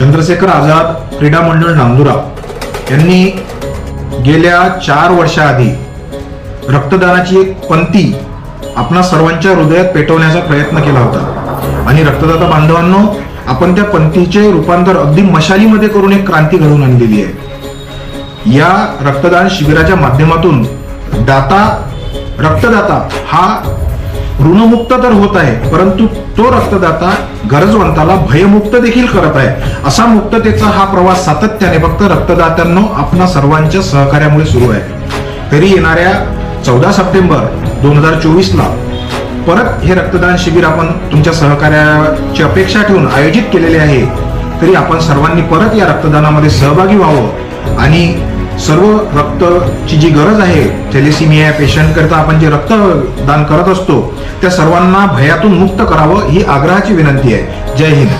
चंद्रशेखर आझाद क्रीडा मंडळ नांदुरा यांनी गेल्या चार वर्षाआधी रक्तदानाची एक पंक्ती आपणा सर्वांच्या हृदयात पेटवण्याचा प्रयत्न केला होता. आणि रक्तदाता बांधवांनो आपण त्या पंथीचे रूपांतर अगदी मशालीमध्ये करून एक क्रांती घडवून आणलेली आहे. या रक्तदान शिबिराच्या माध्यमातून दाता रक्तदाता हा ऋणमुक्त तर होत आहे परंतु तो रक्तदाता गरजवंताला भयमुक्त देखील करत आहे. असा मुक्ततेचा हा प्रवास सातत्याने फक्त रक्तदात्यांनो आपणा सर्वांच्या सहकार्यामुळे सुरू आहे. तरी येणाऱ्या चौदा सप्टेंबर दोन हजार चोवीसला परत हे रक्तदान शिबिर आपण तुमच्या सहकार्याची अपेक्षा ठेवून आयोजित केलेले आहे. तरी आपण सर्वांनी परत या रक्तदानामध्ये सहभागी व्हावं आणि सर्व रक्तची जी गरज आहे थेलेसिमिया पेशंट पेशंटकरिता आपण जे रक्तदान करत असतो त्या सर्वांना भयातून मुक्त करावं ही आग्रहाची विनंती आहे. जय हिंद.